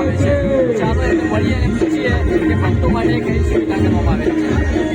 આવે છે. ચાલો એને મળીએ અને પૂછીએ કે ભક્તો માટે કઈ સુવિધા કરવામાં આવે છે.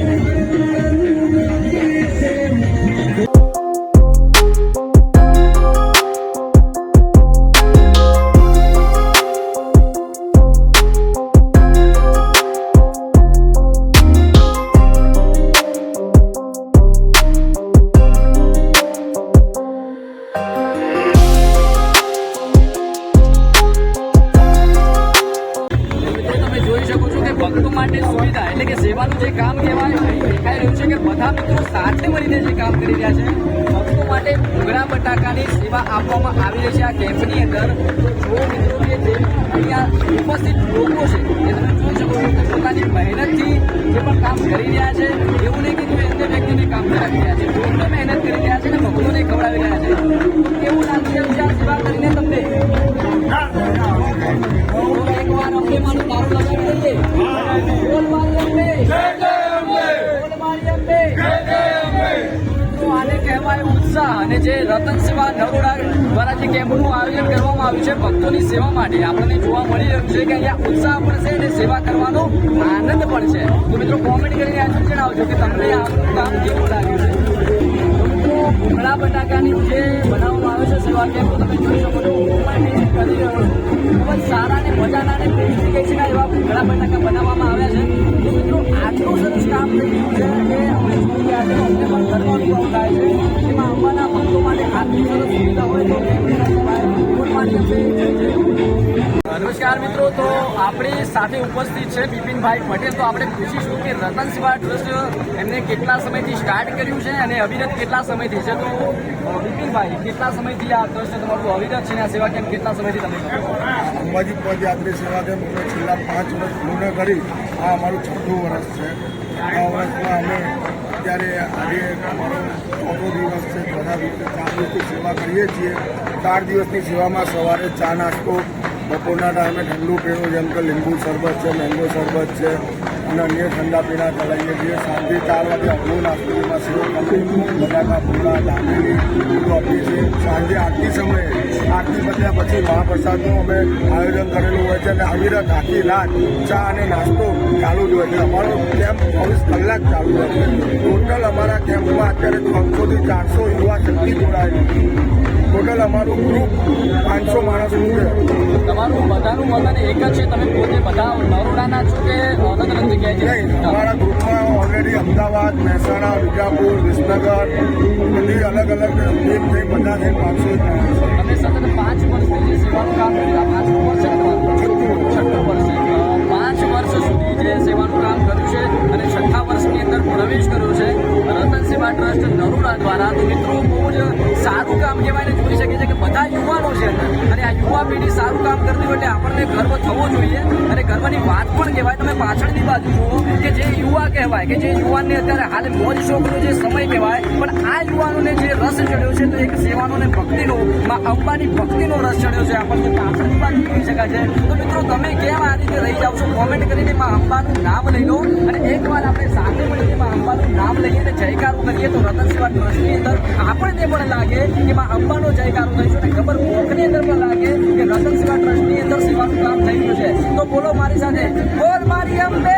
દેખાઈ રહ્યું છે કે બધા મિત્રો સાથે મળીને જે કામ કરી રહ્યા છે, ભક્તો માટે ભૂંગળા બટાકાની સેવા આપવામાં આવી રહી છે આ કેમ્પની અંદર. જો મિત્રો જે અહીંયા ઉપસ્થિત લોકો છે, એ તમે જોઈ શકો છો પોતાની મહેનતથી જે પણ કામ કરી રહ્યા છે, એવું નહીં કે અને જે રતન સેવા નરોડા દ્વારા જે કેમ્પનું આયોજન કરવામાં આવ્યું છે ભક્તોની સેવા માટે, આપણને જોવા મળી રહ્યું છે કે અહીંયા ઉત્સાહ પણ છે અને સેવા કરવાનો આનંદ પણ છે. તો મિત્રો કોમેન્ટ કરીને આજે જણાવજો કે તમને આ કામ કેવું લાગ્યું છે? ભૂંગળા બટાકાની જે બનાવવામાં આવે છે સેવા કેમ્પ તમે જોઈ શકો છો પણ કરી રહ્યો ખૂબ જ સારા અને મજાના અને ટેસ્ટી એવા ઘણા બટાકા બનાવવામાં આવ્યા છે. તો મિત્રો, આટલું સરસ કામ થઈ ગયું છે કે અમે જોઈ રહ્યા છે અમને પણ અનુભવ થાય છે. એમાં નમસ્કાર મિત્રો, તો આપણી સાથે ઉપસ્થિત છે બિપિનભાઈ પટેલ. તો આપણે પૂછીશું કે રતન સેવા ટ્રસ્ટ એમને કેટલા સમયથી સ્ટાર્ટ કર્યું છે અને અવિરત કેટલા સમયથી છે? તો, બિપિનભાઈ, કેટલા સમયથી આ ટ્રસ્ટ તમારું અવિરત છે આ સેવા કેમ કેટલા સમયથી તમે? અંબાજી પદયાત્રી સેવા કેમ છેલ્લા પાંચ વર્ષ પૂર્ણ કરી. આ અમારું છઠ્ઠું વર્ષ છે. આ વર્ષમાં અમે અત્યારે આજે અમારો ચોથો દિવસ છે. ચોથા દિવસે ચાર દિવસની સેવા કરીએ છીએ. ચાર દિવસની સેવામાં સવારે ચા નાસ્તો, બપોરના ટાઈમે ઠંડુ પીણું, જેમ કે લીંબુ શરબત છે, મેંગો શરબત છે અન્ય ઠંડા પીણા ચલાવીએ છીએ. સાંજે ચાર વાગે અડધો નાસ્તોમાં સેવ બટાકા પૂરા દાબેલી બધું આપીએ છીએ. સાંજે આરતી સમયે, આરતી પત્યા પછી મહાપ્રસાદનું અમે આયોજન કરેલું હોય છે અને અવિરત આખી રાત ચા અને નાસ્તો ચાલુ જ હોય છે. અમારો કેમ્પ ચોવીસ કલાક ચાલુ હોય છે. ટોટલ અમારા કેમ્પમાં અત્યારે ત્રણસોથી ચારસો યુવા શક્તિ જોડાયેલી ટોટલ અમારું ગ્રુપ પાંચસો માણસનું છે. તમારું બધાનું મતદાન એક જ છે તમે પોતે બધા નરોડાના છો કે અલગ અલગ જગ્યાએ અમારા ગ્રુપમાં ઓલરેડી અમદાવાદ મહેસાણા વિજાપુર વિસનગર બધી અલગ અલગ એક થઈ બધા થઈ પાંચસો તમે સતત પાંચ વર્ષથી જે સેવાનું કામ કર્યું પાંચ વર્ષ છઠ્ઠું વર્ષ પાંચ વર્ષ સુધી જે સેવાનું કામ કર્યું છે અને છઠ્ઠા વર્ષની અંદર પ્રવેશ કર્યો છે રતન સેવા ટ્રસ્ટ નરોડા દ્વારા તો મિત્રો બહુ જ સારું કામ કહેવાય ને જોઈ શકે છે કે બધા યુવાનો છે અને આ યુવા પેઢી સારું કામ કરતી હોય એટલે આપણને ગર્વ થવો જોઈએ. અને ગર્વની વાત પણ કહેવાય, તમે પાછળની બાજુ જુઓ કે જે યુવા કહેવાય, કે જે યુવાનને અત્યારે હાલ મોજ શોખનો જે સમય કહેવાય, પણ આ યુવાનોને જે રસ ચડ્યો છે તો એક સેવાનો ને ભક્તિનો, માં અંબાની ભક્તિનો રસ ચડ્યો છે. આપણને પાછળની બાજુ જોઈ શકાય છે. તો મિત્રો, તમે કેમ રીતે રહી જાવ છો કોમેન્ટ કરીને માં અંબાનું નામ લઈ લો. અને એકવાર આપણે સાથે મળીને માં અંબાનું નામ લઈએ અને જયકારો કરીએ તો રતન સેવા ટ્રસ્ટની અંદર આપણને પણ લાગે કે માં અંબાનો જયકારો થઈશું અને ખબર કોકની અંદર પણ લાગે કે રતન સેવા ટ્રસ્ટની અંદર સેવાનું કામ થઈ રહ્યું છે. તો બોલો મારી સાથે, બોલ મારી અંબે!